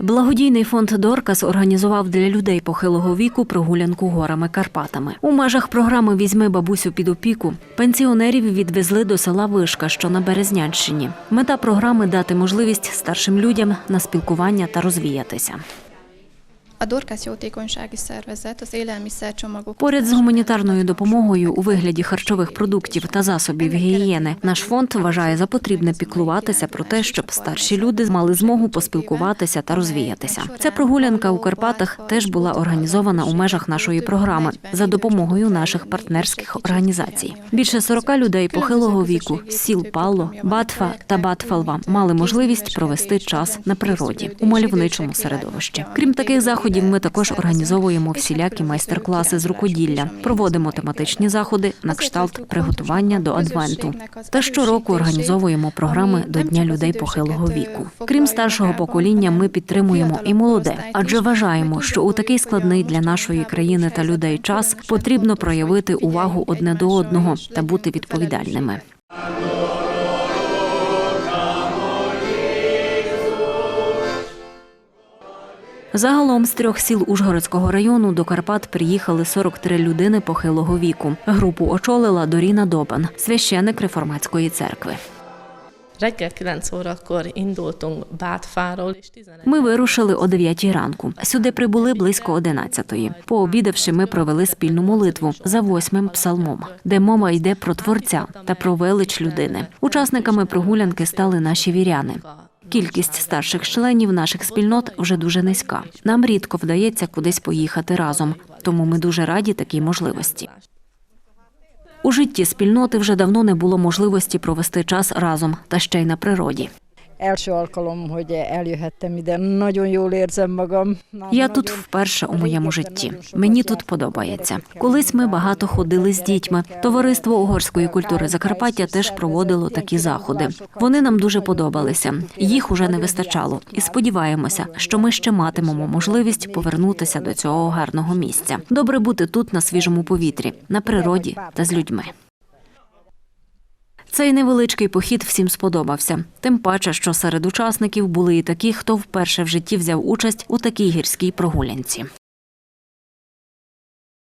Благодійний фонд Доркас організував для людей похилого віку прогулянку горами Карпатами. У межах програми Візьми бабусю під опіку пенсіонерів відвезли до села Вишка, що на Березнянщині. Мета програми дати можливість старшим людям на спілкування та розвіятися. A Dorkász jótékonysági szervezet az élelmiszercsomagok Поряд з гуманітарною допомогою у вигляді харчових продуктів та засобів гігієни наш фонд вважає за потрібне піклуватися про те, щоб старші люди мали змогу поспілкуватися та розвіятися. Ця прогулянка у Карпатах теж була організована у межах нашої програми за допомогою наших партнерських організацій. Більше 40 людей похилого віку сіл Палло, Батфа та Батфалва мали можливість провести час на природі у мальовничому середовищі. Крім таких заходів, ми також організовуємо всілякі майстер-класи з рукоділля, проводимо тематичні заходи на кшталт приготування до адвенту. Та щороку організовуємо програми до Дня людей похилого віку. Крім старшого покоління, ми підтримуємо і молоде, адже вважаємо, що у такий складний для нашої країни та людей час потрібно проявити увагу одне до одного та бути відповідальними. Загалом з трьох сіл Ужгородського району до Карпат приїхали 43 людини похилого віку. Групу очолила Доріна Добан, священик реформатської церкви. Reggel 9 órakor indultunk Bátfáról, és 11 Ми вирушили о 9 ранку. Сюди прибули близько 11-ї. Пообідавши, ми провели спільну молитву за восьмим псалмом, де мова йде про творця та про велич людини. Учасниками прогулянки стали наші віряни. Кількість старших членів наших спільнот вже дуже низька. Нам рідко вдається кудись поїхати разом, тому ми дуже раді такій можливості. У житті спільноти вже давно не було можливості провести час разом та ще й на природі. Első alkalom, hogy eljöhettem ide. Nagyon jól érzem magam. Я тут вперше у моєму житті. Мені тут подобається. Колись ми багато ходили з дітьми. Товариство угорської культури Закарпаття теж проводило такі заходи. Вони нам дуже подобалися. Їх уже не вистачало. І сподіваємося, що ми ще матимемо можливість повернутися до цього гарного місця. Добре бути тут на свіжому повітрі, на природі та з людьми. Цей невеличкий похід всім сподобався. Тим паче, що серед учасників були і такі, хто вперше в житті взяв участь у такій гірській прогулянці.